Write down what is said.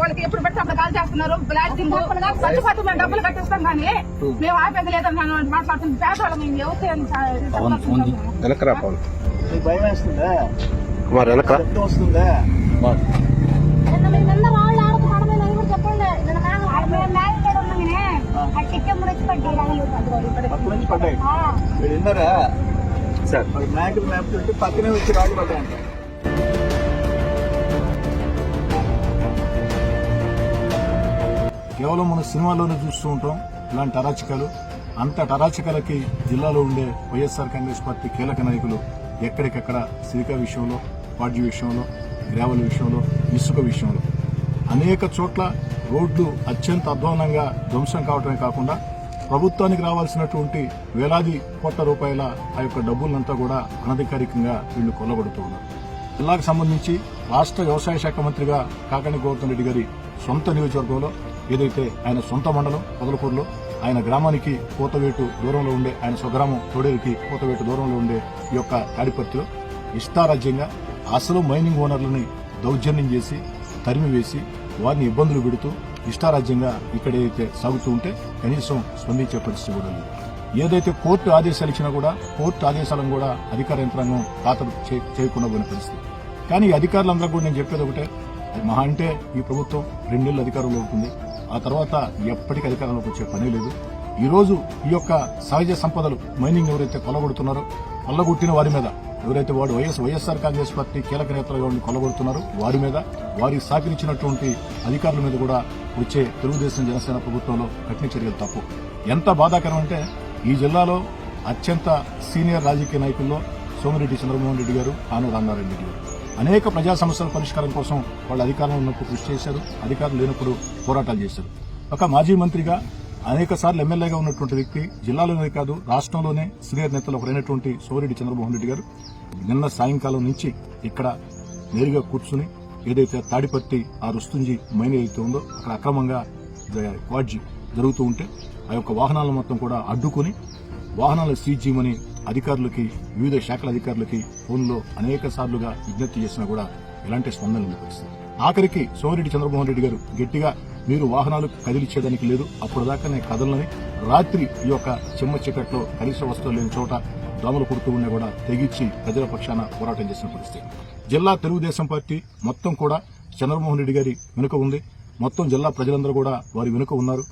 వాళ్ళకి ఎప్పుడు పడితే అప్పుడు కాల్ చేస్తున్నారు. బ్లాస్టింగ్ చచ్చిపోతే మేము డబ్బులు కట్టిస్తాం కానీ మేము ఆపేది లేదని మాట్లాడుతుంది పేదవాళ్ళం మేము ఎవరు వెనకరా నీకు భయం వేస్తుందా? కుమార్ వెనక రక్తం వస్తుందా? పడ్డాయి విన్నారా? సార్. మరి మ్యాక్ మ్యాప్ పక్కనే వచ్చి రాళ్ళు పడ్డాయంట. కేవలం మన సినిమాల్లోనే చూస్తూ ఉంటాం. ఇలాంటి అరాచకాలు. అంతటి అరాచకాలకి జిల్లాలో ఉండే వైఎస్ఆర్ కాంగ్రెస్ పార్టీ కీలక నాయకులు ఎక్కడికక్కడ సిరికా విషయంలో వాడ్జీ విషయంలో గ్రావెల్ విషయంలో ఇసుక విషయంలో. అనేక చోట్ల రోడ్లు అత్యంత అధ్వానంగా ధ్వంసం కావటమే కాకుండా ప్రభుత్వానికి రావాల్సినటువంటి వేలాది కోట్ల రూపాయల ఆ యొక్క డబ్బులంతా కూడా అనధికారికంగా వీళ్ళు కొల్లగొడుతూ ఉన్నారు జిల్లాకు సంబంధించి రాష్ట్ర వ్యవసాయ శాఖ మంత్రిగా కాకాని గౌతమ్ రెడ్డి గారి సొంత నియోజకవర్గంలో ఏదైతే ఆయన సొంత మండలం పొదలకూరులో ఆయన గ్రామానికి కోతవేటు దూరంలో ఉండే ఆయన స్వగ్రామం తోడేరుకి కోతవేటు దూరంలో ఉండే ఈ యొక్క తాడిపత్రిలో ఇష్టారాజ్యంగా అసలు మైనింగ్ ఓనర్లని దౌర్జన్యం చేసి తరిమివేసి వారిని ఇబ్బందులు పెడుతూ ఇష్టారాజ్యంగా ఇక్కడ ఏదైతే సాగుతూ ఉంటే కనీసం స్పందించే పరిస్థితి కూడా లేదు. ఏదైతే కోర్టు ఆదేశాలు ఇచ్చినా కూడా కోర్టు ఆదేశాలను కూడా అధికార యంత్రాంగం ఖాతరు చే- చేయకుండా పోయిన పరిస్థితి. కానీ ఈ అధికారులందరూ కూడా నేను చెప్పేది ఒకటే. మహా అంటే ఈ ప్రభుత్వం రెండేళ్ళు అధికారంలో ఉంటుంది. ఆ తర్వాత ఎప్పటికీ అధికారంలోకి వచ్చే పనే లేదు. ఈరోజు ఈ యొక్క సహజ సంపదలు మైనింగ్ ఎవరైతే కొలగొడుతున్నారో కొల్లగొట్టిన వారి మీద ఎవరైతే వాడు వైఎస్ వైఎస్ఆర్ కాంగ్రెస్ పార్టీ కీలక నేతలుగా ఉండి కొల్లగొడుతున్నారో వారి మీద వారికి సహకరించినటువంటి అధికారుల మీద కూడా వచ్చే తెలుగుదేశం జనసేన ప్రభుత్వంలో కఠిన చర్యలు తప్పు. ఎంత బాధాకరం అంటే ఈ జిల్లాలో అత్యంత సీనియర్ రాజకీయ నాయకుల్లో సోమిరెడ్డి చంద్రమోహన్ రెడ్డి గారు ఆను రామారెడ్డి గారు. అనేక ప్రజా సమస్యల పరిష్కారం కోసం వాళ్ళు అధికారంలో ఉన్నప్పుడు కృషి చేశారు. అధికారులు లేనప్పుడు పోరాటాలు చేశారు. ఒక మాజీ మంత్రిగా అనేక సార్లు ఎమ్మెల్యేగా ఉన్నటువంటి వ్యక్తి జిల్లాలోనే కాదు రాష్ట్రంలోనే సీనియర్ నేతలు ఒకరైనటువంటి సోరెడ్డి చంద్రమోహన్ రెడ్డి గారు నిన్న సాయంకాలం నుంచి ఇక్కడ నేరుగా కూర్చుని ఏదైతే తాడిపత్తి ఆ రుస్తుంజి మైన్ ఏదైతే ఉందో అక్కడ అక్రమంగా క్వాడ్జి జరుగుతూ ఉంటే ఆ యొక్క వాహనాలను మొత్తం కూడా అడ్డుకుని వాహనాలు సీజ్ చేయమని అధికారులకి వివిధ శాఖల అధికారులకి ఫోన్లో అనేక సార్లుగా విజ్ఞప్తి చేసినా కూడా ఎలాంటి స్పందన లేని ఆఖరికి సోమిరెడ్డి చంద్రమోహన్ రెడ్డి గారు గట్టిగా మీరు వాహనాలు కదిలిచ్చేదానికి లేదు అప్పుడు దాకానే కదలని రాత్రి ఈ యొక్క చెమ్మ చీకట్లో కనీస వస్తువులు లేని చోట దోమలు కుడుతూ ఉన్నా కూడా తెగించి ప్రజల పక్షాన పోరాటం చేసిన పరిస్థితి. జిల్లా తెలుగుదేశం పార్టీ మొత్తం కూడా చంద్రమోహన్ రెడ్డి గారి వెనుక ఉంది. మొత్తం జిల్లా ప్రజలందరూ కూడా వారి వెనుక ఉన్నారు.